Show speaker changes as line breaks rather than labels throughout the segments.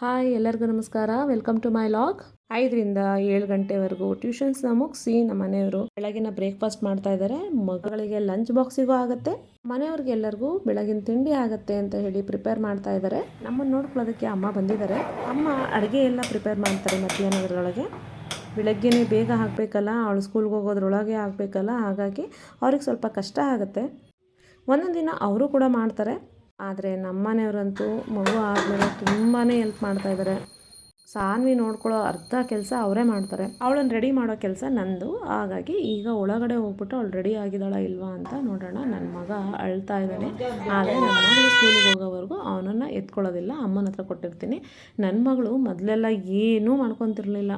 Hi, ಎಲ್ಲರಿಗೂ ನಮಸ್ಕಾರ. Welcome to my log ಐದರಿಂದ ಏಳು ಗಂಟೆವರೆಗೂ ಟ್ಯೂಷನ್ಸ್ನ ಮುಗಿಸಿ ನಮ್ಮ ಮನೆಯವರು ಬೆಳಗಿನ ಬ್ರೇಕ್ಫಾಸ್ಟ್ ಮಾಡ್ತಾ ಇದ್ದಾರೆ. ಮಗಳಿಗೆ ಲಂಚ್ ಬಾಕ್ಸಿಗೂ ಆಗುತ್ತೆ. ಮನೆಯವ್ರಿಗೆ ಎಲ್ಲರಿಗೂ ಬೆಳಗಿನ ತಿಂಡಿ ಆಗುತ್ತೆ ಅಂತ ಹೇಳಿ ಪ್ರಿಪೇರ್ ಮಾಡ್ತಾ ಇದ್ದಾರೆ. ನಮ್ಮನ್ನು ನೋಡ್ಕೊಳ್ಳೋದಕ್ಕೆ ಅಮ್ಮ ಬಂದಿದ್ದಾರೆ. ಅಮ್ಮ ಅಡುಗೆ ಎಲ್ಲ ಪ್ರಿಪೇರ್ ಮಾಡ್ತಾರೆ ಮಧ್ಯಾಹ್ನದರೊಳಗೆ ಬೆಳಗ್ಗೆನೇ ಬೇಗ ಹಾಕಬೇಕಲ್ಲ, ಅವಳು ಸ್ಕೂಲ್ಗೆ ಹೋಗೋದ್ರೊಳಗೆ ಆಗಬೇಕಲ್ಲ ಹಾಗಾಗಿ ಅವ್ರಿಗೆ ಸ್ವಲ್ಪ ಕಷ್ಟ ಆಗುತ್ತೆ. ಒಂದೊಂದು ದಿನ ಅವರು ಕೂಡ ಮಾಡ್ತಾರೆ. ಆದರೆ ನಮ್ಮನೆಯವರಂತೂ ಮಗು ಆದಮೇಲೆ ತುಂಬಾ ಮಾಡ್ತಾ ಇದ್ದಾರೆ ಸಾನ್ವಿ ನೋಡ್ಕೊಳ್ಳೋ ಅರ್ಧ ಕೆಲಸ ಅವರೇ ಮಾಡ್ತಾರೆ. ಅವಳನ್ನು ರೆಡಿ ಮಾಡೋ ಕೆಲಸ ನಂದು. ಹಾಗಾಗಿ ಈಗ ಒಳಗಡೆ ಹೋಗ್ಬಿಟ್ಟು ಅವಳು ರೆಡಿ ಆಗಿದ್ದಾಳ ಇಲ್ವಾ ಅಂತ ನೋಡೋಣ. ನನ್ನ ಮಗ ಅಳ್ತಾ ಇದ್ದಾನೆ. ಆದರೆ ನನ್ನ ಮಗಳು ಸ್ಕೂಲಿಗೆ ಹೋಗೋವರೆಗೂ ಅವನನ್ನು ಎತ್ಕೊಳ್ಳೋದಿಲ್ಲ, ಅಮ್ಮನ ಹತ್ರ ಕೊಟ್ಟಿರ್ತೀನಿ. ನನ್ನ ಮಗಳು ಮೊದಲೆಲ್ಲ ಏನೂ ಮಾಡ್ಕೊತಿರ್ಲಿಲ್ಲ.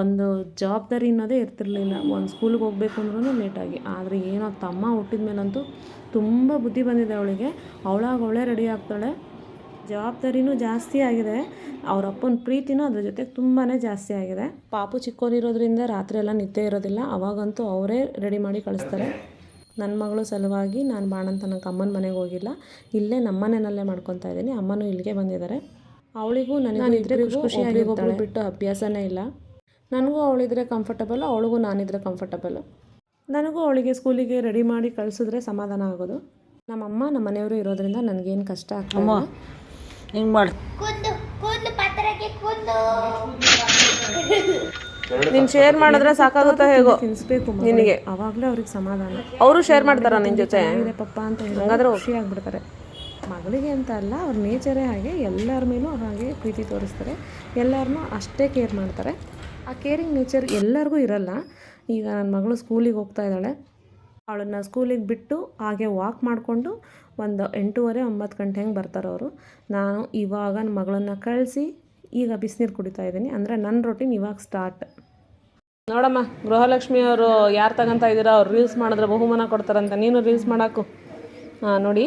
ಒಂದು ಜವಾಬ್ದಾರಿ ಅನ್ನೋದೇ ಇರ್ತಿರ್ಲಿಲ್ಲ. ಒಂದು ಸ್ಕೂಲಿಗೆ ಹೋಗ್ಬೇಕು ಅಂದ್ರೂ ಲೇಟಾಗಿ ಆದರೆ ಏನೋ ತಮ್ಮ ಹುಟ್ಟಿದ ಮೇಲಂತೂ ತುಂಬ ಬುದ್ಧಿ ಬಂದಿದೆ ಅವಳಿಗೆ. ಅವಳಾಗ ಅವಳೇ ರೆಡಿ ಆಗ್ತಾಳೆ. ಜವಾಬ್ದಾರಿನೂ ಜಾಸ್ತಿ ಆಗಿದೆ. ಅವ್ರ ಅಪ್ಪನ ಪ್ರೀತಿನೂ ಅದ್ರ ಜೊತೆಗೆ ತುಂಬಾ ಜಾಸ್ತಿ ಆಗಿದೆ. ಪಾಪು ಚಿಕ್ಕವರಿರೋದ್ರಿಂದ ರಾತ್ರಿ ಎಲ್ಲ ನಿದ್ದೆ ಇರೋದಿಲ್ಲ. ಅವಾಗಂತೂ ಅವರೇ ರೆಡಿ ಮಾಡಿ ಕಳಿಸ್ತಾರೆ. ನನ್ನ ಮಗಳು ಸಲುವಾಗಿ ನಾನು ಬಾಣಂತ ಅಮ್ಮನ ಮನೆಗೆ ಹೋಗಿಲ್ಲ. ಇಲ್ಲೇ ನಮ್ಮ ಮನೆಯಲ್ಲೇ ಮಾಡ್ಕೊತಾ ಇದ್ದೀನಿ. ಅಮ್ಮನೂ ಇಲ್ಲಿಗೆ ಬಂದಿದ್ದಾರೆ. ಅವಳಿಗೂ ನನಗೆ ಖುಷಿಯಾಗಿ ಬಿಟ್ಟು ಅಭ್ಯಾಸನೇ ಇಲ್ಲ. ನನಗೂ ಅವಳಿದ್ರೆ ಕಂಫರ್ಟಬಲ್ ಅವಳಿಗೂ ನಾನಿದ್ರೆ ಕಂಫರ್ಟಬಲ್ ನನಗೂ ಅವಳಿಗೆ ಸ್ಕೂಲಿಗೆ ರೆಡಿ ಮಾಡಿ ಕಳಿಸಿದ್ರೆ ಸಮಾಧಾನ ಆಗೋದು. ನಮ್ಮಮ್ಮ ನಮ್ಮ ಮನೆಯವರು ಇರೋದ್ರಿಂದ ನನಗೇನು ಕಷ್ಟ ಆಗ್ತದೆ
ಹಿಂಗೆ ಮಾಡಿ. ನೀನು ಶೇರ್ ಮಾಡಿದ್ರೆ ಸಾಕಾಗುತ್ತಾ ಹೇಗೋ?
ತಿನ್ಸ್ಬೇಕು
ನಿನಗೆ.
ಅವಾಗಲೇ ಅವ್ರಿಗೆ ಸಮಾಧಾನ.
ಅವರು ಶೇರ್ ಮಾಡ್ತಾರ ನಿನ್ನ ಜೊತೆ?
ಇದೆ ಪಪ್ಪ ಅಂತ ಹೇಳಿದ್ರೆ ಖುಷಿ ಆಗ್ಬಿಡ್ತಾರೆ. ಮಗಳಿಗೆ ಅಂತ ಅಲ್ಲ ಅವ್ರ ನೇಚರೇ ಹಾಗೆ ಎಲ್ಲರ ಮೇಲೂ ಹಾಗೆ ಪ್ರೀತಿ ತೋರಿಸ್ತಾರೆ. ಎಲ್ಲರನ್ನೂ ಅಷ್ಟೇ ಕೇರ್ ಮಾಡ್ತಾರೆ. ಆ ಕೇರಿಂಗ್ ನೇಚರ್ ಎಲ್ಲರಿಗೂ ಇರಲ್ಲ. ಈಗ ನನ್ನ ಮಗಳು ಸ್ಕೂಲಿಗೆ ಹೋಗ್ತಾ ಇದ್ದಾಳೆ. ಅವಳನ್ನು ಸ್ಕೂಲಿಗೆ ಬಿಟ್ಟು ಹಾಗೆ ವಾಕ್ ಮಾಡಿಕೊಂಡು ಒಂದು ಎಂಟೂವರೆ, ಒಂಬತ್ತು ಗಂಟೆ ಹಂಗೆ ಬರ್ತಾರೆ ಅವರು. ನಾನು ಇವಾಗ ನನ್ನ ಮಗಳನ್ನು ಕಳಿಸಿ ಈಗ ಬಿಸಿನೀರು ಕುಡಿತಾ ಇದ್ದೀನಿ. ಅಂದರೆ ನನ್ನ ರೊಟೀನ್ ಇವಾಗ ಸ್ಟಾರ್ಟ್
ನೋಡಮ್ಮ, ಗೃಹಲಕ್ಷ್ಮಿ ಅವರು ಯಾರು ತಗೊಂತ ಇದ್ದೀರಾ? ಅವ್ರು ರೀಲ್ಸ್ ಮಾಡಿದ್ರೆ ಬಹುಮಾನ ಕೊಡ್ತಾರಂತ. ನೀನು ರೀಲ್ಸ್ ಮಾಡಾಕು. ನೋಡಿ.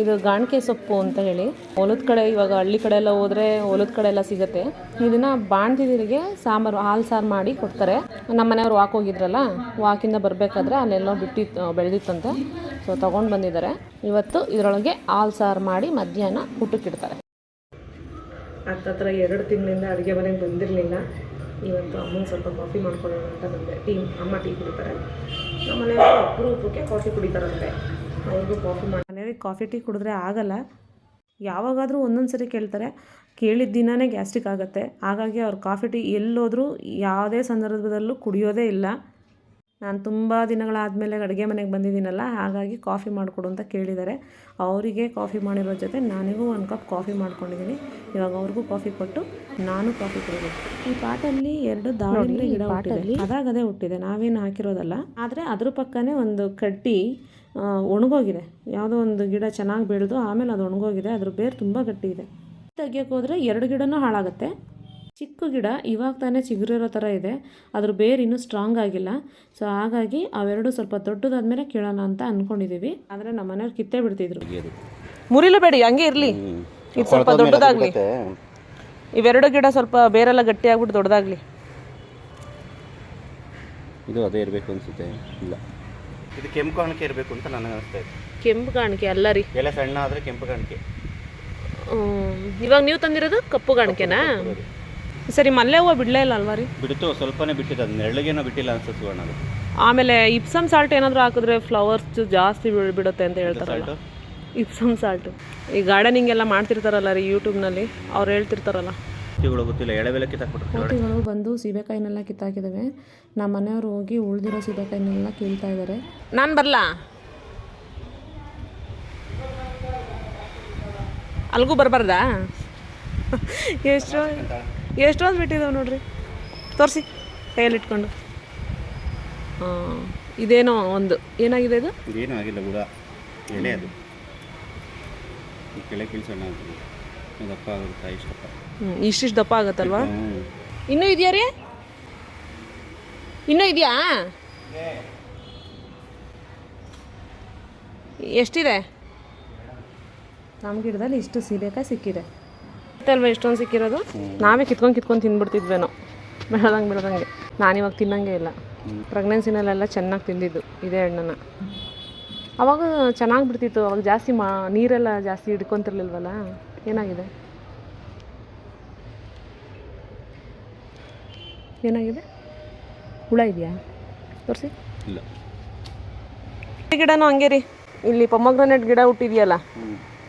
ಇದು ಗಾಣಿಕೆ ಸೊಪ್ಪು ಅಂತ ಹೇಳಿ. ಹೊಲದ ಕಡೆ ಇವಾಗ ಹಳ್ಳಿ ಕಡೆ ಎಲ್ಲ ಹೋದ್ರೆ ಹೊಲದ ಕಡೆ ಎಲ್ಲ ಸಿಗುತ್ತೆ. ಇದನ್ನು ಬಾಣ್ತಿದಿರಿಗೆ ಸಾಂಬಾರು, ಹಾಲು ಸಾರು ಮಾಡಿ ಕೊಡ್ತಾರೆ. ನಮ್ಮ ಮನೆಯವ್ರು ವಾಕ್ ಹೋಗಿದ್ರಲ್ಲ ವಾಕಿಂದ ಬರಬೇಕಾದ್ರೆ ಅಲ್ಲೆಲ್ಲೋ ಬಿಟ್ಟಿತ್ತು ಬೆಳೆದಿತ್ತಂತೆ. ಸೊ ತೊಗೊಂಡು ಬಂದಿದ್ದಾರೆ. ಇವತ್ತು ಇದರೊಳಗೆ ಹಾಲು ಸಾರು ಮಾಡಿ ಮಧ್ಯಾಹ್ನ ಊಟಕ್ಕಿಡ್ತಾರೆ.
ಹತ್ತತ್ರ ಎರಡು ತಿಂಗಳಿಂದ ಅಡುಗೆ ಮನೆಗೆ ಬಂದಿರಲಿಲ್ಲ. ಇವತ್ತು ಅಮ್ಮನ ಸ್ವಲ್ಪ ಕಾಫಿ ಮಾಡ್ಕೊಳ್ಳೋಣ ಅಂತ ಬಂದೆ. ಟೀ, ಅಮ್ಮ ಟೀ ಕುಡಿತಾರೆ. ನಮ್ಮ ಮನೆಯವರು ಅಪರೂಪಕ್ಕೆ ಕಾಫಿ ಕುಡಿತಾರಂತೆ. ಅವ್ರಿಗೂ ಕಾಫಿ ಕಾಫಿ ಟೀ ಕುಡಿದ್ರೆ ಆಗಲ್ಲ. ಯಾವಾಗಾದರೂ ಒಂದೊಂದು ಸರಿ ಕೇಳ್ತಾರೆ. ಕೇಳಿದ ದಿನವೇ ಗ್ಯಾಸ್ಟ್ರಿಕ್ ಆಗುತ್ತೆ. ಹಾಗಾಗಿ ಅವ್ರು ಕಾಫಿ ಟೀ ಎಲ್ಲೋದ್ರೂ ಯಾವುದೇ ಸಂದರ್ಭದಲ್ಲೂ ಕುಡಿಯೋದೇ ಇಲ್ಲ. ನಾನು ತುಂಬ ದಿನಗಳಾದಮೇಲೆ ಅಡುಗೆ ಮನೆಗೆ ಬಂದಿದ್ದೀನಲ್ಲ ಹಾಗಾಗಿ ಕಾಫಿ ಮಾಡಿಕೊಡು ಅಂತ ಕೇಳಿದ್ದಾರೆ ಅವರಿಗೆ ಕಾಫಿ ಮಾಡಿರೋ ಜೊತೆ ನನಗೂ ಒಂದು ಕಪ್ ಕಾಫಿ ಮಾಡ್ಕೊಂಡಿದ್ದೀನಿ ಇವಾಗ ಅವ್ರಿಗೂ ಕಾಫಿ ಕೊಟ್ಟು ನಾನು ಕಾಫಿ ಕುಡಿಬೇಕು. ಈ ಪಾಟಲ್ಲಿ ಎರಡು ದಾಳಿಂಬೆ ಗಿಡ ಹುಟ್ಟಿದೆ. ಅದಾಗದೇ ಹುಟ್ಟಿದೆ. ನಾವೇನು ಹಾಕಿರೋದಲ್ಲ. ಆದರೆ ಅದ್ರ ಪಕ್ಕನೇ ಒಂದು ಕಡ್ಡಿ ಒಣಗೋಗಿದೆ. ಯಾವುದೋ ಒಂದು ಗಿಡ ಚೆನ್ನಾಗಿ ಬೆಳೆದು ಆಮೇಲೆ ಅದು ಒಣಗೋಗಿದೆ. ಅದ್ರ ಬೇರು ತುಂಬ ಗಟ್ಟಿ ಇದೆ. ತೆಗಿಯೋಕೆ ಹೋದರೆ ಎರಡು ಗಿಡನೂ ಹಾಳಾಗುತ್ತೆ. ಚಿಕ್ಕ ಗಿಡ ಇವಾಗ ತಾನೇ ಚಿಗುರಿರೋ ಥರ ಇದೆ. ಅದ್ರ ಬೇರು ಇನ್ನೂ ಸ್ಟ್ರಾಂಗ್ ಆಗಿಲ್ಲ. ಸೊ ಹಾಗಾಗಿ ಅವೆರಡು ಸ್ವಲ್ಪ ದೊಡ್ಡದಾದ್ಮೇಲೆ ಕೇಳೋಣ ಅಂತ ಅಂದ್ಕೊಂಡಿದ್ದೀವಿ ಆದರೆ ನಮ್ಮ ಮನೆಯವ್ರು ಕಿತ್ತೇ ಬಿಡ್ತಿದ್ರು.
ಮುರಿಲಬೇಡಿ ಹಂಗೆ ಇರಲಿ. ಇದು ಸ್ವಲ್ಪ ದೊಡ್ಡದಾಗಲಿ. ಇವೆರಡು ಗಿಡ ಸ್ವಲ್ಪ ಬೇರೆಲ್ಲ ಗಟ್ಟಿ ಆಗ್ಬಿಟ್ಟು ದೊಡ್ಡದಾಗಲಿ.
ಇದು ಅದೇ ಇರಬೇಕು ಅನಿಸುತ್ತೆ. ಇಲ್ಲ. ಇದು ಕೆಂಪು ಕಾಣಿಕೆ ಇರಬೇಕು ಅಂತ ನನಗೆ ಅನಿಸ್ತಾ ಇದೆ.
ಕೆಂಪು ಕಾಣಿಕೆ ಅಲ್ಲ ರೀ.
ಎಲ್ಲ ಸಣ್ಣ ಆದರೆ ಕೆಂಪು ಕಾಣಿಕೆ.
ಇವಾಗ ನೀವು ತಂದಿರೋದು ಕಪ್ಪು ಕಾಣಿಕೆನಾ? ಸರಿ ಮಲ್ಲೆ ಹೂವು ಬಿಡಲೇ ಇಲ್ಲ ಅಲ್ವಾ ರೀ?
ಬಿಡ್ತು ಸ್ವಲ್ಪನೇ ಬಿಟ್ಟಿದೆ ಅದು ನೆರಳಿಗೇನೋ ಬಿಟ್ಟಿಲ್ಲ ಅನ್ಸುತ್ತೆ ಸುವರ್ಣ ಅದು.
ಆಮೇಲೆ ಇಪ್ಸಮ್ ಸಾಲ್ಟ್ ಏನಾದರೂ ಹಾಕಿದ್ರೆ ಫ್ಲವರ್ಸ್ ಜಾಸ್ತಿ ಬಿಡ್- ಬಿಡುತ್ತೆ ಅಂತ ಹೇಳ್ತಾರಲ್ಲ.
ಸಾಲ್ಟು?
Epsom salt. ಈ ಗಾರ್ಡನಿಂಗ್ ಎಲ್ಲ ಮಾಡ್ತಿರ್ತಾರಲ್ಲ ರೀ ಯೂಟ್ಯೂಬ್ನಲ್ಲಿ ಅವ್ರು ಹೇಳ್ತಿರ್ತಾರಲ್ಲ.
ಇವುಗಳು ಗೊತ್ತಿಲ್ಲ ಎಳೆವೆಲ್ಲ ಕಿತ್ತಾಕ್ಬಿಟ್ರು
ಕೋತಿಗಳು ಬಂದು ಸೀಬೆಕಾಯಿನೆಲ್ಲ ಕಿತ್ತಾಕಿದ್ದಾವೆ ನಮ್ಮ ಮನೆಯವರು ಹೋಗಿ ಉಳಿದಿರೋ ಸೀಬೆಕಾಯಿನೆಲ್ಲ ಕೀಳ್ತಾ ಇದ್ದಾರೆ
ನಾನು ಬರಲಾ? ಅಲ್ಗೂ ಬರಬಾರ್ದಾ? ಎಷ್ಟು ಎಷ್ಟೊಂದು ಬಿಟ್ಟಿದ್ದಾವೆ ನೋಡ್ರಿ. ತೋರಿಸಿ ಕೈಯಲ್ಲಿ ಇಟ್ಕೊಂಡು. ಹಾಂ ಇದೇನೋ ಒಂದು. ಏನಾಗಿದೆ ಇದು?
ಇದೇನೂ ಆಗಿಲ್ಲ ಬುಡ ಎಳೆ ಅದು. ಈ ಕೆಳೆ ಕಿಲ್ಸೋಣ ಅಂತ. ಅವ್ರ ತಾಯಿ
ಹ್ಞೂ ಇಷ್ಟಿಷ್ಟು ದಪ್ಪ ಆಗತ್ತಲ್ವಾ? ಇನ್ನೂ ಇದೆಯಾ ರೀ? ಇನ್ನೂ ಇದೆಯಾ? ಎಷ್ಟಿದೆ?
ನಮ್ಮ ಗಿಡದಲ್ಲಿ ಇಷ್ಟು ಸೀಬೆಕಾಯಿ ಸಿಕ್ಕಿದೆ.
ಅಲ್ವಾ ಇಷ್ಟೊಂದು ಸಿಕ್ಕಿರೋದು? ನಾವೇ ಕಿತ್ಕೊಂಡು ಕಿತ್ಕೊಂಡು ತಿಂದ್ಬಿಡ್ತಿದ್ವೇನೋ ಬೆಳೆದಂಗೆ ನಾನು ನಾನಿವಾಗ ತಿನ್ನಂಗೆ ಇಲ್ಲ. ಪ್ರೆಗ್ನೆನ್ಸಿನಲ್ಲೆಲ್ಲ ಚೆನ್ನಾಗಿ ತಿಂದಿದ್ದು ಇದೇ ಹಣ್ಣನ್ನು. ಅವಾಗ ಚೆನ್ನಾಗಿ ಬಿಡ್ತಿತ್ತು ಅವಾಗ ಜಾಸ್ತಿ ಮಾ ನೀರೆಲ್ಲ ಜಾಸ್ತಿ ಹಿಡ್ಕೊತಿರ್ಲಿಲ್ವಲ್ಲ? ಏನಾಗಿದೆ? ಏನಾಗಿದೆ? ಹುಳ ಇದೆಯಾ? ತೋರಿಸಿ.
ಇಲ್ಲ.
ಗಿಡನೂ ಹಂಗೆ ರೀ. ಇಲ್ಲಿ ಪೊಮಗ್ರನೇಟ್ ಗಿಡ ಹುಟ್ಟಿದೆಯಲ್ಲ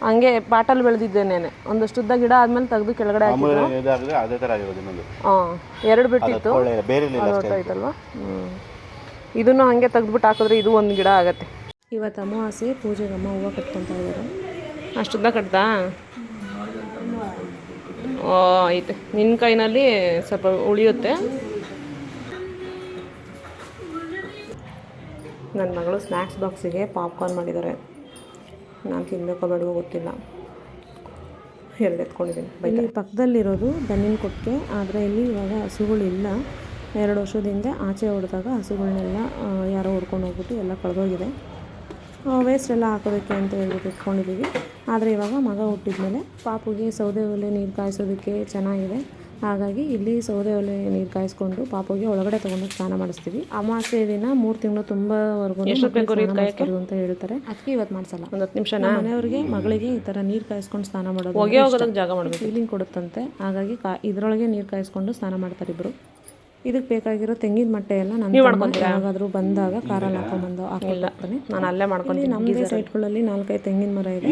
ಹಂಗೆ ಪಾಟಲ್ಲಿ ಬೆಳೆದಿದ್ದೇನೆ ಒಂದಷ್ಟು ಉದ್ದ ಗಿಡ ಆದ್ಮೇಲೆ ತೆಗೆದು ಕೆಳಗಡೆ ಹಾಂ ಎರಡು ಬಿಟ್ಟಿತ್ತು. ಹ್ಞೂ ಇದನ್ನು ಹಂಗೆ ತೆಗೆದ್ಬಿಟ್ಟು ಹಾಕಿದ್ರೆ ಇದು ಒಂದು ಗಿಡ ಆಗತ್ತೆ.
ಇವತ್ತು ಅಮಾವಾಸ್ಯೆ ಪೂಜೆಗೆ ಅಮ್ಮ ಹೂವು ಕಟ್ಕೊತಾ ಇದ್ದಾರೆ
ಅಷ್ಟುದ್ದ ಕಟ್ದಾ? ಓ ಐತೆ ನಿನ್ನ ಕೈನಲ್ಲಿ ಸ್ವಲ್ಪ ಉಳಿಯುತ್ತೆ.
ನನ್ನ ಮಗಳು ಸ್ನ್ಯಾಕ್ಸ್ ಬಾಕ್ಸಿಗೆ ಪಾಪ್ಕಾರ್ನ್ ಮಾಡಿದ್ದಾರೆ ನಾನು ತಿನ್ನಬೇಕೋ ಬೇಡವೋ ಗೊತ್ತಿಲ್ಲ. ಎರಡು ಎತ್ಕೊಂಡಿದ್ದೀನಿ ಬೈಲಿ ಪಕ್ಕದಲ್ಲಿರೋದು ದನಿನ ಕೊಟ್ಟಿಗೆ ಆದರೆ ಇಲ್ಲಿ ಇವಾಗ ಹಸುಗಳಿಲ್ಲ. ಎರಡು ವರ್ಷದಿಂದ ಆಚೆ ಹೊಡೆದಾಗ ಹಸುಗಳನ್ನೆಲ್ಲ ಯಾರೋ ಹೊಡ್ಕೊಂಡು ಹೋಗ್ಬಿಟ್ಟು ಎಲ್ಲ ಕಳೆದೋಗಿದೆ. ವೇಸ್ಟ್ ಎಲ್ಲ ಹಾಕೋದಕ್ಕೆ ಅಂತ ಹೇಳ್ಬಿಟ್ಟು ಇಟ್ಕೊಂಡಿದ್ದೀವಿ. ಆದರೆ ಇವಾಗ ಮಗ ಹುಟ್ಟಿದ್ಮೇಲೆ ಪಾಪುಗೆ ಸೌದೆ ಒಲೆ ನೀರು ಕಾಯಿಸೋದಕ್ಕೆ ಚೆನ್ನಾಗಿದೆ. ಹಾಗಾಗಿ ಇಲ್ಲಿ ಸೌದೆ ಒಲೆ ನೀರು ಕಾಯಿಸ್ಕೊಂಡು ಪಾಪುಗೆ ಒಳಗಡೆ ತೊಗೊಂಡು ಸ್ನಾನ ಮಾಡಿಸ್ತೀವಿ. ಅಮಾವಾಸ್ಯೆ ದಿನ ಮೂರು ತಿಂಗಳು ತುಂಬವರೆಗೂ ಅಂತ ಹೇಳ್ತಾರೆ. ಅದಕ್ಕೆ ಇವತ್ತು ಮಾಡಿಸಲ್ಲ.
ಒಂದು ಹತ್ತು ನಿಮಿಷ
ಮನೆಯವ್ರಿಗೆ ಮಗಳಿಗೆ ಈ ಥರ ನೀರು ಕಾಯಿಸ್ಕೊಂಡು ಸ್ನಾನ ಮಾಡೋದು
ಜಾಗ ಮಾಡಬೇಕು.
ಫೀಲಿಂಗ್ ಕೊಡುತ್ತಂತೆ. ಹಾಗಾಗಿ ಕಾ ಇದರೊಳಗೆ ನೀರು ಕಾಯಿಸ್ಕೊಂಡು ಸ್ನಾನ ಮಾಡ್ತಾರೆ ಇಬ್ಬರು ಇದಕ್ಕೆ ಬೇಕಾಗಿರೋ ತೆಂಗಿನ ಮಟ್ಟೆ ಎಲ್ಲ ನಾನು ಯಾವಾಗಾದ್ರೂ ಬಂದಾಗ ಖಾರ ಹಾಕೊಂಡ್ಬಂದು ಹಾಕೊಂಡ್ಬರ್ತಾನೆ
ನಾನು ಅಲ್ಲೇ ಮಾಡ್ಕೊಂಡು
ನಮ್ಮದೇ ಸೈಟ್ಗಳಲ್ಲಿ ನಾಲ್ಕೈದು ತೆಂಗಿನ ಮರ ಇದೆ.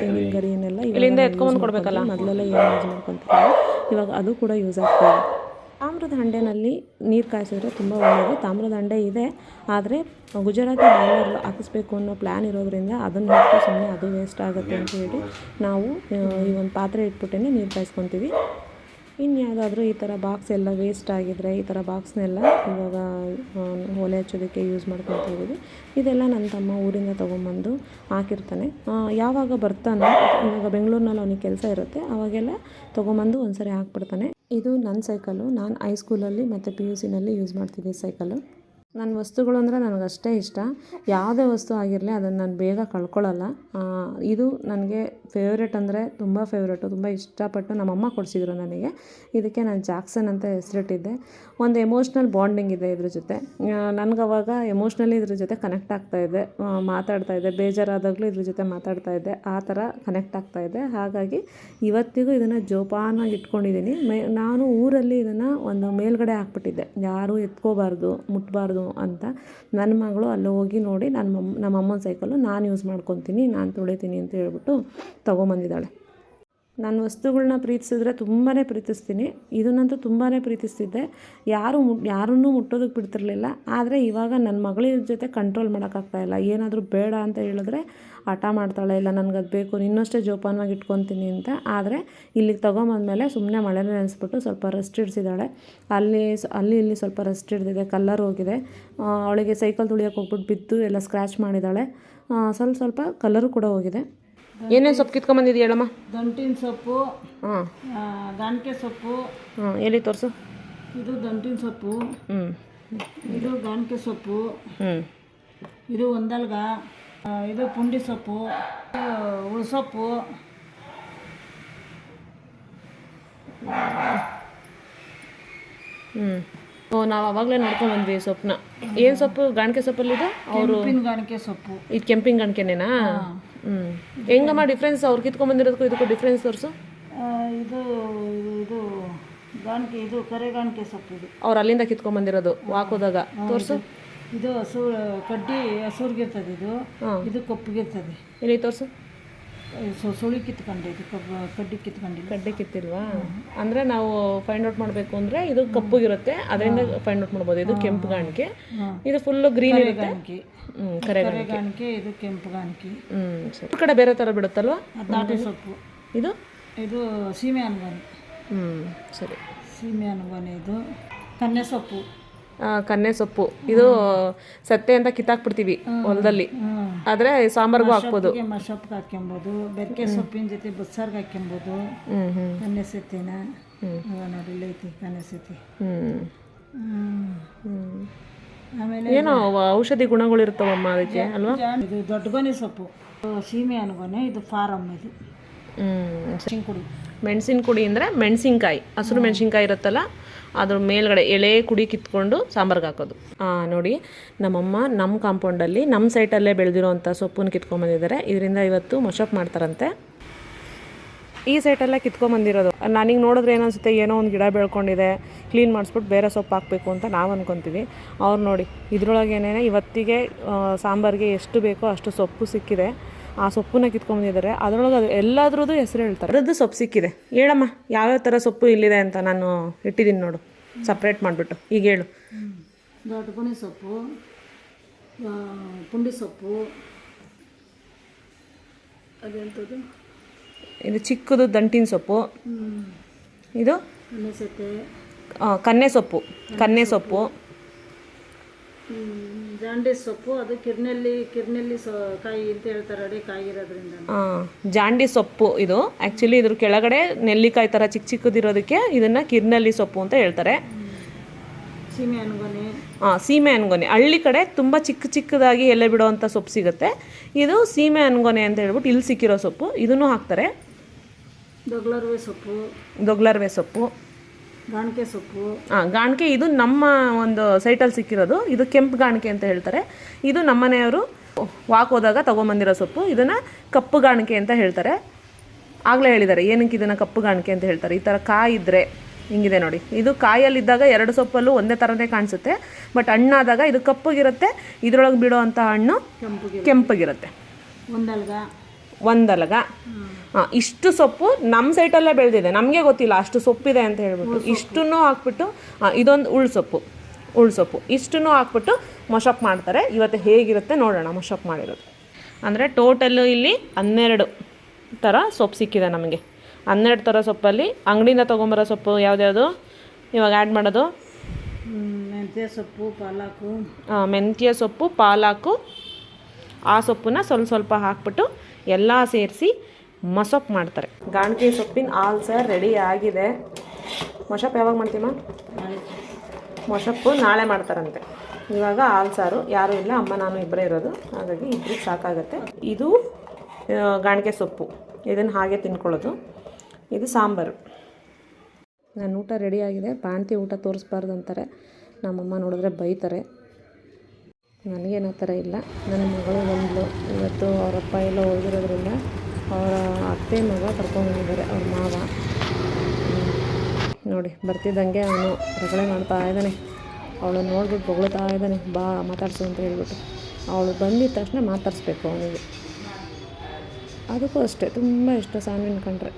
ತೆಂಗಿನ ಗರಿಯನ್ನೆಲ್ಲ ಇಲ್ಲಿಂದ ಎತ್ಕೊಂಡ್ಬಂದು ಕೊಡಬೇಕಲ್ಲ ಮೊದಲೆಲ್ಲ ಏನು ಯೂಸ್ ಮಾಡ್ಕೊತಾರೆ ಇವಾಗ ಅದು ಕೂಡ ಯೂಸ್ ಆಗ್ತದೆ. ಇದೆ ತಾಮ್ರದ ಹಂಡೆನಲ್ಲಿ ನೀರು ಕಾಯಿಸಿದ್ರೆ ತುಂಬ ಒಳ್ಳೆಯದು ತಾಮ್ರದ ಹಂಡೆ ಇದೆ. ಆದರೆ ಗುಜರಾತಿ ಬಾಯ್ಲರ್ ಹಾಕಿಸ್ಬೇಕು ಅನ್ನೋ ಪ್ಲ್ಯಾನ್ ಇರೋದ್ರಿಂದ ಅದನ್ನು ಹಾಕಿ ಸುಮ್ಮನೆ ಅದು ವೇಸ್ಟ್ ಆಗುತ್ತೆ ಅಂತ ಹೇಳಿ ನಾವು ಈ ಒಂದು ಪಾತ್ರೆ ಇಟ್ಬಿಟ್ಟೇ ನೀರು ಕಾಯಿಸ್ಕೊತೀವಿ. ಇನ್ಯಾವುದಾದ್ರೂ ಈ ಥರ ಬಾಕ್ಸ್ ಎಲ್ಲ ವೇಸ್ಟ್ ಆಗಿದ್ರೆ ಈ ಥರ ಬಾಕ್ಸ್ನೆಲ್ಲ ಇವಾಗ ಒಲೆ ಹಚ್ಚೋದಕ್ಕೆ ಯೂಸ್ ಮಾಡ್ಕೊತಾ ಇದ್ದೀವಿ ಇದೆಲ್ಲ ನನ್ನ ತಮ್ಮ ಊರಿಂದ ತೊಗೊಂಬಂದು ಹಾಕಿರ್ತಾನೆ. ಯಾವಾಗ ಬರ್ತಾನೆ, ಇವಾಗ ಬೆಂಗಳೂರಿನಲ್ಲಿ ಅವನಿಗೆ ಕೆಲಸ ಇರುತ್ತೆ, ಅವಾಗೆಲ್ಲ ತೊಗೊಂಬಂದು ಒಂದ್ಸರಿ ಹಾಕ್ಬಿಡ್ತಾನೆ. ಇದು ನನ್ನ ಸೈಕಲ್ಲು ನಾನು ಹೈಸ್ಕೂಲಲ್ಲಿ ಮತ್ತು ಪಿ ಯು ಸಿನಲ್ಲಿ ಯೂಸ್ ಮಾಡ್ತಿದ್ದೆ ಸೈಕಲ್ಲು ನನ್ನ ವಸ್ತುಗಳು ಅಂದರೆ ನನಗಷ್ಟೇ ಇಷ್ಟ. ಯಾವುದೇ ವಸ್ತು ಆಗಿರಲಿ ಅದನ್ನು ನಾನು ಬೇಗ ಕಳ್ಕೊಳ್ಳಲ್ಲ. ಇದು ನನಗೆ ಫೇವ್ರೇಟ್ ಅಂದರೆ ತುಂಬ ಫೇವ್ರೇಟು ತುಂಬ ಇಷ್ಟಪಟ್ಟು ನಮ್ಮಮ್ಮ ಕೊಡಿಸಿದ್ರು ನನಗೆ. ಇದಕ್ಕೆ ನಾನು ಜಾಕ್ಸನ್ ಅಂತ ಹೆಸರಿಟ್ಟಿದ್ದೆ. ಒಂದು ಎಮೋಷ್ನಲ್ ಬಾಂಡಿಂಗ್ ಇದೆ ಇದ್ರ ಜೊತೆ. ನನಗೆ ಅವಾಗ ಎಮೋಷ್ನಲಿ ಇದ್ರ ಜೊತೆ ಕನೆಕ್ಟ್ ಆಗ್ತಾ ಮಾತಾಡ್ತಾಯಿದ್ದೆ ಬೇಜಾರಾದಾಗಲೂ ಇದ್ರ ಜೊತೆ ಮಾತಾಡ್ತಾ ಇದ್ದೆ ಆ ಥರ ಕನೆಕ್ಟ್ ಆಗ್ತಾ ಇದೆ. ಹಾಗಾಗಿ ಇವತ್ತಿಗೂ ಇದನ್ನು ಜೋಪಾನಾಗಿ ಇಟ್ಕೊಂಡಿದ್ದೀನಿ ಮೇ, ನಾನು ಊರಲ್ಲಿ ಇದನ್ನು ಒಂದು ಮೇಲ್ಗಡೆ ಹಾಕ್ಬಿಟ್ಟಿದ್ದೆ. ಯಾರೂ ಎತ್ಕೋಬಾರ್ದು ಅಂತ ನನ್ನ ಮಗಳು ಅಲ್ಲಿ ಹೋಗಿ ನೋಡಿ ನನ್ನ ಮಮ್ಮ ನಮ್ಮ ಅಮ್ಮನ ಸೈಕಲ್ಲು ನಾನು ಯೂಸ್ ಮಾಡ್ಕೊತೀನಿ, ನಾನು ತೊಳಿತೀನಿ ಅಂತ ಹೇಳ್ಬಿಟ್ಟು ತೊಗೊಂಬಂದಿದ್ದಾಳೆ. ನಾನು ವಸ್ತುಗಳನ್ನ ಪ್ರೀತಿಸಿದ್ರೆ ತುಂಬಾ ಪ್ರೀತಿಸ್ತೀನಿ. ಇದನ್ನಂತೂ ತುಂಬಾ ಪ್ರೀತಿಸ್ತಿದ್ದೆ. ಯಾರು ಯಾರನ್ನೂ ಮುಟ್ಟೋದಕ್ಕೆ ಬಿಡ್ತಿರಲಿಲ್ಲ. ಆದರೆ ಇವಾಗ ನನ್ನ ಮಗಳ ಜೊತೆ ಕಂಟ್ರೋಲ್ ಮಾಡೋಕ್ಕಾಗ್ತಾಯಿಲ್ಲ ಏನಾದರೂ ಬೇಡ ಅಂತ ಹೇಳಿದ್ರೆ ಹಠ ಮಾಡ್ತಾಳೆ. ಇಲ್ಲ, ನನಗೆ ಅದು ಬೇಕು. ಇನ್ನಷ್ಟೇ ಜೋಪಾನವಾಗಿ ಇಟ್ಕೊತೀನಿ ಅಂತ. ಆದರೆ ಇಲ್ಲಿಗೆ ತೊಗೊಂಬಂದಮೇಲೆ ಸುಮ್ಮನೆ ಮಳೆ ನೆನೆಸ್ಬಿಟ್ಟು ಸ್ವಲ್ಪ ರೆಸ್ಟ್ ಹಿಡ್ಸಿದ್ದಾಳೆ ಅಲ್ಲಿ ಅಲ್ಲಿ ಇಲ್ಲಿ ಸ್ವಲ್ಪ ರೆಸ್ಟ್ ಹಿಡ್ದಿದೆ ಕಲ್ಲರ್ ಹೋಗಿದೆ. ಅವಳಿಗೆ ಸೈಕಲ್ ತುಳಿಯೋಕೆ ಹೋಗ್ಬಿಟ್ಟು ಬಿದ್ದು ಎಲ್ಲ ಸ್ಕ್ರ್ಯಾಚ್ ಮಾಡಿದ್ದಾಳೆ. ಸ್ವಲ್ಪ ಸ್ವಲ್ಪ ಕಲರು ಕೂಡ ಹೋಗಿದೆ.
ಏನೇನು ಸೊಪ್ಪು ಕಿತ್ಕೊಂಬಂದಿದ್ದೀಯ ಹೇಳಮ್ಮ?
ದಂಟಿನ ಸೊಪ್ಪು
ಹಾಂ.
ಆ, ಸೊಪ್ಪು.
ಹಾಂ ಎಲ್ಲಿ ತೋರಿಸು?
ಇದು ದಂಟಿನ ಸೊಪ್ಪು.
ಹ್ಞೂ
ಇದು ಗಾಣಿಕೆ ಸೊಪ್ಪು.
ಹ್ಞೂ
ಇದು ಒಂದಲ್ಗ. ಇದು ಪುಂಡಿ ಸೊಪ್ಪು. ಉಳ್ಸೊಪ್ಪು
ಹ್ಞೂ ಓ ನಾವು ಅವಾಗಲೇ ನೋಡ್ಕೊಂಡು ಬಂದ್ವಿ ಸೊಪ್ಪನ್ನ. ಏನು ಸೊಪ್ಪು? ಗಾಣಿಕೆ ಸೊಪ್ಪಲ್ಲಿದು ಅವರು
ಗಾಣಿಕೆ ಸೊಪ್ಪು.
ಇದು ಕೆಂಪಿನ ಗಣಿಕೆನೇನಾ? ಹ್ಞೂ ಹೆಂಗಮ್ಮ ಡಿಫ್ರೆನ್ಸ್ ಅವ್ರು ಕಿತ್ಕೊಂಬಂದಿರೋದಕ್ಕೂ ಇದಕ್ಕೂ ಡಿಫ್ರೆನ್ಸ್ ತೋರಿಸು?
ಇದು ಇದು ಗಾಣಿಕೆ ಇದು ಕರೆ ಗಾಣಿಕೆ ಸೊಪ್ಪು ಇದು.
ಅವ್ರು ಅಲ್ಲಿಂದ ಕಿತ್ಕೊಂಬಂದಿರೋದು ಹಾಕೋದಾಗ ತೋರಿಸು.
ಇದು ಹಸು ಕಡ್ಡಿ ಹಸುರ್ಗಿರ್ತದೆ ಇದು. ಇದು ಕಪ್ಪಗಿರ್ತದೆ.
ಇಲ್ಲಿ ತೋರಿಸು?
ಸು- ಸುಳಿ ಕಿತ್ಕೊಂಡಿದ್ದು ಕಬ್ಬು ಕಡ್ಡಿ ಕಿತ್ಕೊಂಡಿಲ್ಲ.
ಗಡ್ಡೆ ಕಿತ್ತಿಲ್ವಾ? ಅಂದರೆ ನಾವು ಫೈಂಡ್ ಔಟ್ ಮಾಡಬೇಕು ಅಂದರೆ ಇದು ಕಪ್ಪಗಿರುತ್ತೆ ಅದರಿಂದ ಫೈಂಡ್ ಔಟ್ ಮಾಡ್ಬೋದು. ಇದು ಕೆಂಪು ಗಾಣಿಕೆ. ಇದು ಫುಲ್ಲು ಗ್ರೀನ್ ಇರುತ್ತೆ.
ಗಾಣಿಕೆ.
ಹ್ಞೂ ಕರೆ
ಕರೆ ಗಾಣಿಕೆ. ಇದು ಕೆಂಪು ಗಾಣಿಕೆ.
ಹ್ಞೂ ಕಡೆ ಬೇರೆ ಥರ ಬಿಡುತ್ತಲ್ವಾ?
ನಾಟಿ ಸೊಪ್ಪು.
ಇದು?
ಇದು ಸೀಮೆ ಅನುಗಾನೆ
ಹ್ಞೂ ಸರಿ.
ಸೀಮೆ ಅನುಗಾನೆ ಇದು. ಕನ್ನೆ ಸೊಪ್ಪು.
ಕನ್ನೆ ಸೊಪ್ಪು. ಇದು ಸತ್ತೆ ಅಂತ ಕಿತ್ತಾಕ್ಬಿಡ್ತೀವಿ ಹೊಲದಲ್ಲಿ. ಆದರೆ ಸಾಂಬಾರ್ಗೂ ಹಾಕ್ಬೋದು.
ಸೊಪ್ಪಿಗೆ ಹಾಕ್ಯಂಬೋದು. ಬೆರಕೆ ಸೊಪ್ಪಿನ ಜೊತೆ ಬಸ್ಸಾರ್ಗೆ ಹಾಕ್ಯಂಬೋದು. ಕನ್ನೆ ಸತ್ತೆನ. ನೋಡಿ ಐತಿ ಕನ್ನೆ ಸತ್ತೆ. ಆಮೇಲೆ
ಏನೋ ಔಷಧಿ ಗುಣಗಳು ಇರ್ತಾವಮ್ಮ ಅದಕ್ಕೆ ಅಲ್ವಾ?
ಇದು ದೊಡ್ಡ ಗೊನೆ ಸೊಪ್ಪು. ಸೀಮೆ ಅನ್ಗೊನೆ ಇದು ಫಾರಮ್ ಇದು.
ಹ್ಞೂ
ಕುಡಿ
ಮೆಣಸಿನ ಕುಡಿ ಅಂದರೆ ಮೆಣಸಿನ್ಕಾಯಿ. ಹಸಿರು ಮೆಣಸಿನ್ಕಾಯಿ ಇರುತ್ತಲ್ಲ ಅದ್ರ ಮೇಲ್ಗಡೆ ಎಳೆ ಕುಡಿ ಕಿತ್ಕೊಂಡು ಸಾಂಬಾರ್ಗೆ ಹಾಕೋದು. ನೋಡಿ, ನಮ್ಮಮ್ಮ ನಮ್ಮ ಕಾಂಪೌಂಡಲ್ಲಿ ನಮ್ಮ ಸೈಟಲ್ಲೇ ಬೆಳೆದಿರೋವಂಥ ಸೊಪ್ಪನ್ನು ಕಿತ್ಕೊಂಬಂದಿದ್ದಾರೆ. ಇದರಿಂದ ಇವತ್ತು ಮಶಪ್ ಮಾಡ್ತಾರಂತೆ. ಈ ಸೈಟೆಲ್ಲ ಕಿತ್ಕೊಂಬಂದಿರೋದು. ನನಗೆ ನೋಡಿದ್ರೆ ಏನನ್ಸುತ್ತೆ? ಏನೋ ಒಂದು ಗಿಡ ಬೆಳ್ಕೊಂಡಿದೆ. ಕ್ಲೀನ್ ಮಾಡಿಸ್ಬಿಟ್ಟು ಬೇರೆ ಸೊಪ್ಪು ಹಾಕಬೇಕು ಅಂತ ನಾವು ಅಂದ್ಕೊತೀವಿ ಅವ್ರು ನೋಡಿ ಇದ್ರೊಳಗೇನೆ ಇವತ್ತಿಗೆ ಸಾಂಬಾರಿಗೆ ಎಷ್ಟು ಬೇಕೋ ಅಷ್ಟು ಸೊಪ್ಪು ಸಿಕ್ಕಿದೆ. ಆ ಸೊಪ್ಪನ್ನ ಕಿತ್ಕೊಂಬಂದಿದ್ದಾರೆ ಅದರೊಳಗೆ ಅದು ಎಲ್ಲದ್ರದ್ದು ಹೆಸರು ಹೇಳ್ತಾರೆ. ಅದರದ್ದು ಸೊಪ್ಪು ಸಿಕ್ಕಿದೆ. ಹೇಳಮ್ಮ ಯಾವ್ಯಾವ ಥರ ಸೊಪ್ಪು ಇಲ್ಲಿದೆ ಅಂತ ನಾನು ಇಟ್ಟಿದ್ದೀನಿ ನೋಡು. ಸಪ್ರೇಟ್ ಮಾಡಿಬಿಟ್ಟು. ಈಗ ಹೇಳು.
ದೊಡ್ಡಗುಣಿ ಸೊಪ್ಪು ಪುಂಡಿ ಸೊಪ್ಪು ಅದೆಂಥದ್ದು?
ಇದು ಚಿಕ್ಕದು ದಂಟಿನ ಸೊಪ್ಪು. ಇದು? ಕನ್ನೆ ಸೊಪ್ಪು. ಕನ್ನೆ ಸೊಪ್ಪು.
ಜಾಂಡೀಸ್ ಸೊಪ್ಪು ಅದು ಕಿರ್ನೆಲ್ಲಿ ಕಿರ್ನೆಲ್ಲಿ ಕಾಯಿ ಅಂತ ಹೇಳ್ತಾರೆ ಅಡಿ ಕಾಯಿ ಇರೋದ್ರಿಂದ
ಜಾಂಡಿ ಸೊಪ್ಪು ಇದು. ಆ್ಯಕ್ಚುಲಿ ಇದ್ರ ಕೆಳಗಡೆ ನೆಲ್ಲಿಕಾಯಿ ಥರ ಚಿಕ್ಕ ಚಿಕ್ಕದಿರೋದಕ್ಕೆ ಇದನ್ನು ಕಿರ್ನಲ್ಲಿ ಸೊಪ್ಪು ಅಂತ ಹೇಳ್ತಾರೆ.
ಸೀಮೆ ಅನ್ಗೊನೆ.
ಆ, ಸೀಮೆ ಅನ್ಗೊನೆ. ಹಳ್ಳಿ ಕಡೆ ತುಂಬ ಚಿಕ್ಕ ಚಿಕ್ಕದಾಗಿ ಎಲೆ ಬಿಡೋವಂಥ ಸೊಪ್ಪು ಸಿಗುತ್ತೆ. ಇದು ಸೀಮೆ ಅನ್ಗೊನೆ ಅಂತ ಹೇಳ್ಬಿಟ್ಟು ಇಲ್ಲಿ ಸಿಕ್ಕಿರೋ ಸೊಪ್ಪು. ಇದನ್ನು ಹಾಕ್ತಾರೆ.
ದೊಗ್ಲರ್ವೆ ಸೊಪ್ಪು.
ದೊಗ್ಲರ್ವೆ ಸೊಪ್ಪು.
ಗಾಣಿಕೆ ಸೊಪ್ಪು.
ಹಾಂ ಗಾಣಿಕೆ ಇದು ನಮ್ಮ ಒಂದು ಸೈಟಲ್ಲಿ ಸಿಕ್ಕಿರೋದು. ಇದು ಕೆಂಪು ಗಾಣಿಕೆ ಅಂತ ಹೇಳ್ತಾರೆ. ಇದು ನಮ್ಮನೆಯವರು ವಾಕ್ ಹೋದಾಗ ತೊಗೊಂಬಂದಿರೋ ಸೊಪ್ಪು. ಇದನ್ನು ಕಪ್ಪು ಗಾಣಿಕೆ ಅಂತ ಹೇಳ್ತಾರೆ. ಆಗಲೇ ಹೇಳಿದ್ದಾರೆ ಏನಕ್ಕೆ ಇದನ್ನು ಕಪ್ಪು ಗಾಣಿಕೆ ಅಂತ ಹೇಳ್ತಾರೆ. ಈ ಥರ ಕಾಯಿ ಇದ್ದರೆ ಹಿಂಗಿದೆ ನೋಡಿ. ಇದು ಕಾಯಲ್ಲಿದ್ದಾಗ ಎರಡು ಸೊಪ್ಪಲ್ಲೂ ಒಂದೇ ಥರನೇ ಕಾಣಿಸುತ್ತೆ. ಬಟ್ ಹಣ್ಣಾದಾಗ ಇದು ಕಪ್ಪಗಿರುತ್ತೆ ಇದರೊಳಗೆ ಬಿಡೋ ಅಂತ ಹಣ್ಣು
ಕೆಂಪುಗೆ
ಕೆಂಪಗಿರುತ್ತೆ.
ಒಂದಲ್ಗ.
ಒಂದಲಗ. ಹಾಂ ಇಷ್ಟು ಸೊಪ್ಪು ನಮ್ಮ ಸೈಟಲ್ಲೇ ಬೆಳೆದಿದೆ. ನಮಗೆ ಗೊತ್ತಿಲ್ಲ ಅಷ್ಟು ಸೊಪ್ಪಿದೆ ಅಂತ ಹೇಳ್ಬಿಟ್ಟು. ಇಷ್ಟನ್ನು ಹಾಕ್ಬಿಟ್ಟು ಇದೊಂದು ಉಳ್ ಸೊಪ್ಪು. ಉಳ್ ಸೊಪ್ಪು. ಇಷ್ಟನ್ನು ಹಾಕ್ಬಿಟ್ಟು ಮೊಶಪ್ ಮಾಡ್ತಾರೆ. ಇವತ್ತು ಹೇಗಿರುತ್ತೆ ನೋಡೋಣ ಮೊಶಪ್ ಮಾಡಿರೋದು. ಅಂದರೆ ಟೋಟಲ್ಲು ಇಲ್ಲಿ ಹನ್ನೆರಡು ಥರ ಸೊಪ್ಪು ಸಿಕ್ಕಿದೆ ನಮಗೆ. ಹನ್ನೆರಡು ಥರ ಸೊಪ್ಪಲ್ಲಿ ಅಂಗಡಿಯಿಂದ ತೊಗೊಂಬರೋ ಸೊಪ್ಪು ಯಾವ್ದ್ಯಾವುದು? ಇವಾಗ ಆ್ಯಡ್ ಮಾಡೋದು.
ಮೆಂತ್ಯ ಸೊಪ್ಪು ಪಾಲಾಕು.
ಮೆಂತ್ಯ ಸೊಪ್ಪು ಪಾಲಾಕು. ಆ ಸೊಪ್ಪನ್ನ ಸ್ವಲ್ಪ ಸ್ವಲ್ಪ ಹಾಕ್ಬಿಟ್ಟು ಎಲ್ಲ ಸೇರಿಸಿ ಮಸೊಪ್ಪು ಮಾಡ್ತಾರೆ. ಗಾಣಿಗೆ ಸೊಪ್ಪಿನ ಆಲ್ಸ ರೆಡಿ ಆಗಿದೆ. ಮೊಸಪ್ಪು ಯಾವಾಗ ಮಾಡ್ತೀಮ ಮೊಸಪ್ಪು ನಾಳೆ ಮಾಡ್ತಾರಂತೆ. ಇವಾಗ ಹಾಲು ಸಾರು, ಯಾರೂ ಇಲ್ಲ, ಅಮ್ಮ, ನಾನು ಇಬ್ಬರೇ ಇರೋದು. ಹಾಗಾಗಿ ಇಬ್ಬರಿಗೆ ಸಾಕಾಗುತ್ತೆ. ಇದು ಗಾಣಿಗೆ ಸೊಪ್ಪು. ಇದನ್ನು ಹಾಗೆ ತಿನ್ಕೊಳ್ಳೋದು. ಇದು ಸಾಂಬಾರು. ನನ್ನ ಊಟ ರೆಡಿ ಆಗಿದೆ. ಬಾಣ್ತಿ ಊಟ ತೋರಿಸ್ಬಾರ್ದು ಅಂತಾರೆ. ನಮ್ಮಮ್ಮ ನೋಡಿದ್ರೆ ಬೈತಾರೆ. ನನಗೇನು ಆ ಥರ ಇಲ್ಲ. ನನ್ನ ಮಗಳು ಬಂದಳು ಇವತ್ತು ಅವರಪ್ಪ ಎಲ್ಲ ಹೋಗಿರೋದ್ರಿಂದ ಅವರ ಅತ್ತೆ ಮಗ ಕರ್ಕೊಂಡ್ಬಂದಿದ್ದಾರೆ ಅವ್ರ ಮಾವ. ನೋಡಿ, ಬರ್ತಿದ್ದಂಗೆ ಅವನು ರಗಳೆ ಮಾಡ್ತಾ ಇದ್ದಾನೆ. ಅವಳು ನೋಡ್ಬಿಟ್ಟು ಹೊಗಳ್ತಾ ಇದ್ದಾನೆ. ಬಾ, ಮಾತಾಡ್ಸು ಅಂತ ಹೇಳ್ಬಿಟ್ಟು. ಅವಳು ಬಂದಿದ್ದ ತಕ್ಷಣ ಮಾತಾಡಿಸ್ಬೇಕು ಅವನಿಗೆ. ಅದಕ್ಕೂ ಅಷ್ಟೇ. ತುಂಬ ಇಷ್ಟ ಸಾಮಿನ ಕಂಡ್ರೆ.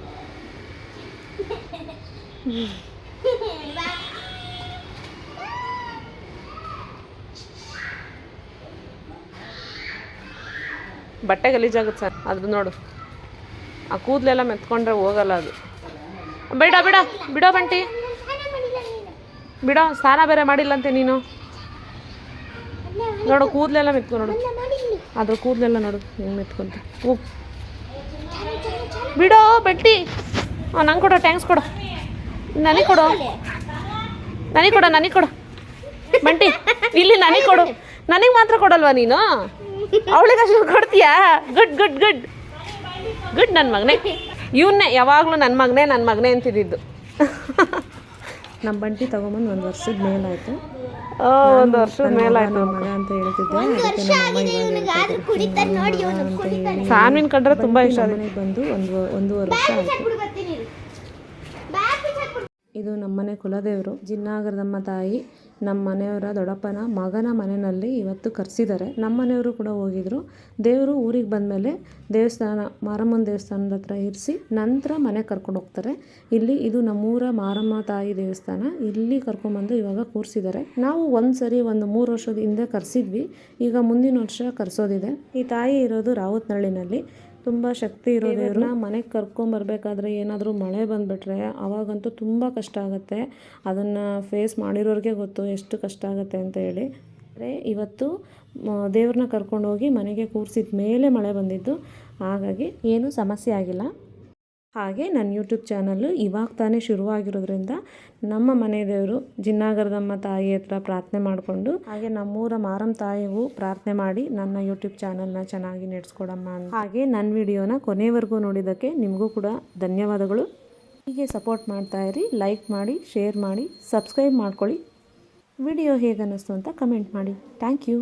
ಬಟ್ಟೆ ಗಲೀಜಾಗುತ್ತೆ ಸರ್. ಅದು ನೋಡು. ಆ ಕೂದಲೆಲ್ಲ ಮೆತ್ಕೊಂಡ್ರೆ ಹೋಗಲ್ಲ ಅದು. ಬೇಡ, ಬಿಡ, ಬಿಡೋ ಬಂಟಿ. ಬಿಡೋ, ಸ್ನಾನ ಬೇರೆ ಮಾಡಿಲ್ಲಂತೆ ನೀನು. ನೋಡು, ಕೂದಲೆಲ್ಲ ಮೆತ್ಕೊ ನೋಡು. ಅದ್ರ ಕೂದಲೆಲ್ಲ ನೋಡು, ಹೆಂಗೆ ಮೆತ್ಕೊಂತ. ಹೋಗ್ ಬಿಡೋ ಬಟ್ಟಿ ಹಾಂ ನಂಗೆ ಕೊಡೋ ಟ್ಯಾಂಕ್ಸ್ ಕೊಡು. ನನಗೆ ಕೊಡು. ನನಗೆ ಕೊಡು ನನಗೆ ಕೊಡು. ಬಂಟಿ, ಇಲ್ಲಿ ನನಗೆ ಕೊಡು. ನನಗೆ ಮಾತ್ರ ಕೊಡಲ್ವಾ ನೀನು? ಅವಳಿಗೆ ಅಷ್ಟು ಕೊಡ್ತೀಯಾ? ಗುಡ್ ಗುಡ್ ಗುಡ್ ಗುಡ್ ನನ್ನ ಮಗನೇ. ಇವನ್ನೇ ಯಾವಾಗಲೂ ನನ್ನ ಮಗನೇ ನನ್ನ ಮಗನೇ ಅಂತಿದ್ದಿದ್ದು. ನಮ್ಮ ಬಂಟಿ ತಗೊಂಬಂದು ಒಂದು ವರ್ಷದ ಮೇಲಾಯಿತು. ಒಂದು ವರ್ಷದ ಮೇಲಾಯ್ತು. ಮಗ ಅಂತ ಹೇಳ್ತಿದ್ದೆ. ಸಾನ್ವಿನ ಕಂಡ್ರೆ ತುಂಬ ಇಷ್ಟ
ಮನೆಗೆ ಬಂದು ಒಂದು ಒಂದೂವರೆ ವರ್ಷ ಆಯಿತು. ಇದು ನಮ್ಮನೆ ಕುಲದೇವರು ಜಿನ್ನಾಗರದಮ್ಮ ತಾಯಿ. ನಮ್ಮ ಮನೆಯವರ ದೊಡ್ಡಪ್ಪನ ಮಗನ ಮನೆಯಲ್ಲಿ ಇವತ್ತು ಕರೆಸಿದ್ದಾರೆ. ನಮ್ಮ ಮನೆಯವರು ಕೂಡ ಹೋಗಿದ್ರು. ದೇವರು ಊರಿಗೆ ಬಂದಮೇಲೆ ದೇವಸ್ಥಾನ, ಮಾರಮ್ಮನ ದೇವಸ್ಥಾನದ ಹತ್ರ ಇರಿಸಿ ನಂತರ ಮನೆಗೆ ಕರ್ಕೊಂಡು ಹೋಗ್ತಾರೆ. ಇಲ್ಲಿ ಇದು ನಮ್ಮೂರ ಮಾರಮ್ಮ ತಾಯಿ ದೇವಸ್ಥಾನ. ಇಲ್ಲಿ ಕರ್ಕೊಂಬಂದು ಇವಾಗ ಕೂರಿಸಿದ್ದಾರೆ. ನಾವು ಒಂದು ಸರಿ ಒಂದು ಮೂರು ವರ್ಷದ ಹಿಂದೆ ಕರೆಸಿದ್ವಿ. ಈಗ ಮುಂದಿನ ವರ್ಷ ಕರೆಸೋದಿದೆ. ಈ ತಾಯಿ ಇರೋದು ರಾವತ್ನಹಳ್ಳಿನಲ್ಲಿ. ತುಂಬ ಶಕ್ತಿ ಇರೋ ದೇವ್ರನ್ನ ಮನೆಗೆ ಕರ್ಕೊಂಬರ್ಬೇಕಾದ್ರೆ ಏನಾದರೂ ಮಳೆ ಬಂದುಬಿಟ್ರೆ ಅವಾಗಂತೂ ತುಂಬ ಕಷ್ಟ ಆಗುತ್ತೆ. ಅದನ್ನು ಫೇಸ್ ಮಾಡಿರೋರಿಗೆ ಗೊತ್ತು ಎಷ್ಟು ಕಷ್ಟ ಆಗುತ್ತೆ ಅಂತ ಹೇಳಿ. ಆದರೆ ಇವತ್ತು ದೇವ್ರನ್ನ ಕರ್ಕೊಂಡೋಗಿ ಮನೆಗೆ ಕೂರಿಸಿದ ಮೇಲೆ ಮಳೆ ಬಂದಿದ್ದು. ಹಾಗಾಗಿ ಏನೂ ಸಮಸ್ಯೆ ಆಗಿಲ್ಲ. ಹಾಗೆ ನನ್ನ ಯೂಟ್ಯೂಬ್ ಚಾನಲ್ಲು ಇವಾಗ ತಾನೇ ಶುರುವಾಗಿರೋದ್ರಿಂದ ನಮ್ಮ ಮನೆ ದೇವರು ಜಿನ್ನಾಗರದಮ್ಮ ತಾಯಿ ಹತ್ರ ಪ್ರಾರ್ಥನೆ ಮಾಡಿಕೊಂಡು ಹಾಗೆ ನಮ್ಮೂರ ಮಾರಮ್ಮ ತಾಯಿಗೂ ಪ್ರಾರ್ಥನೆ ಮಾಡಿ ನನ್ನ ಯೂಟ್ಯೂಬ್ ಚಾನಲ್ನ ಚೆನ್ನಾಗಿ ನಡೆಸ್ಕೊಡಮ್ಮ ಅಂತ. ಹಾಗೆ ನನ್ನ ವಿಡಿಯೋನ ಕೊನೆವರೆಗೂ ನೋಡಿದ್ದಕ್ಕೆ ನಿಮಗೂ ಕೂಡ ಧನ್ಯವಾದಗಳು. ಹೀಗೆ ಸಪೋರ್ಟ್ ಮಾಡ್ತಾ ಇರಿ ಲೈಕ್ ಮಾಡಿ ಶೇರ್ ಮಾಡಿ ಸಬ್ಸ್ಕ್ರೈಬ್ ಮಾಡ್ಕೊಳ್ಳಿ. ವಿಡಿಯೋ ಹೇಗನ್ನಿಸ್ತು ಅಂತ ಕಮೆಂಟ್ ಮಾಡಿ. Thank you